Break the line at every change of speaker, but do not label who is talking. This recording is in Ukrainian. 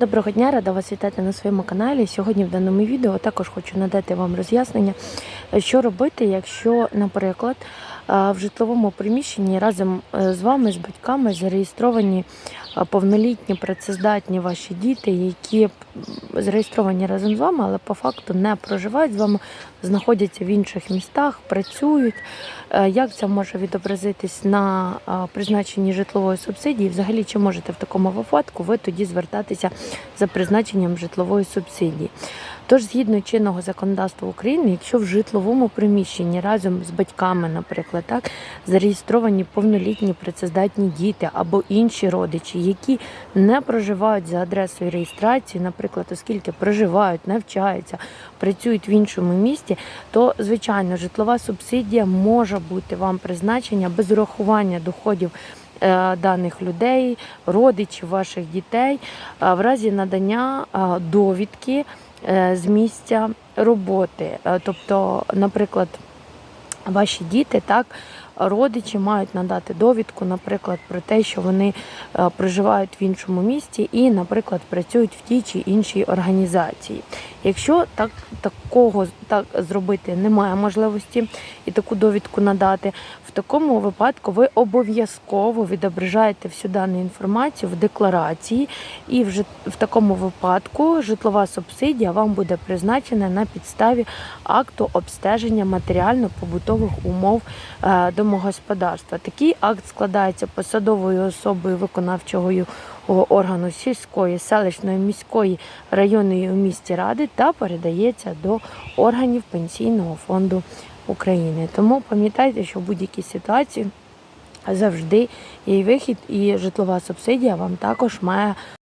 Доброго дня, рада вас вітати на своєму каналі. Сьогодні в даному відео також хочу надати вам роз'яснення, що робити, якщо, наприклад, е, в житловому приміщенні разом е, з вами, з батьками, зареєстровані повнолітні, працездатні ваші діти, які зареєстровані разом з вами, але по факту не проживають з вами, знаходяться в інших містах, працюють. Е, Як це може відобразитись на е, призначенні житлової субсидії? Взагалі, чи можете в такому випадку ви тоді звертатися за призначенням житлової субсидії? Тож, згідно чинного законодавства України, якщо в житловому приміщенні разом з батьками, наприклад, так зареєстровані повнолітні працездатні діти або інші родичі, які не проживають за адресою реєстрації, наприклад, оскільки проживають, навчаються, працюють в іншому місті, то звичайно житлова субсидія може бути вам призначення без урахування доходів. е, Даних людей, родичів ваших дітей е, в разі надання е, довідки з місця роботи. Е, Тобто, наприклад, ваші діти так. Родичі мають надати довідку, наприклад, про те, що вони е, проживають в іншому місті і, наприклад, працюють в тій чи іншій організації. Якщо так такого так зробити немає можливості і таку довідку надати, в такому випадку ви обов'язково відображаєте всю дану інформацію в декларації, і вже в такому випадку житлова субсидія вам буде призначена на підставі акту обстеження матеріально-побутових умов е, домогосподарства. Такий акт складається посадовою особою виконавчого органу сільської, селищної, міської, районної у місті ради та передається до органів пенсійного фонду України. Тому пам'ятайте, що в будь-якій ситуації завжди є вихід, і житлова субсидія вам також має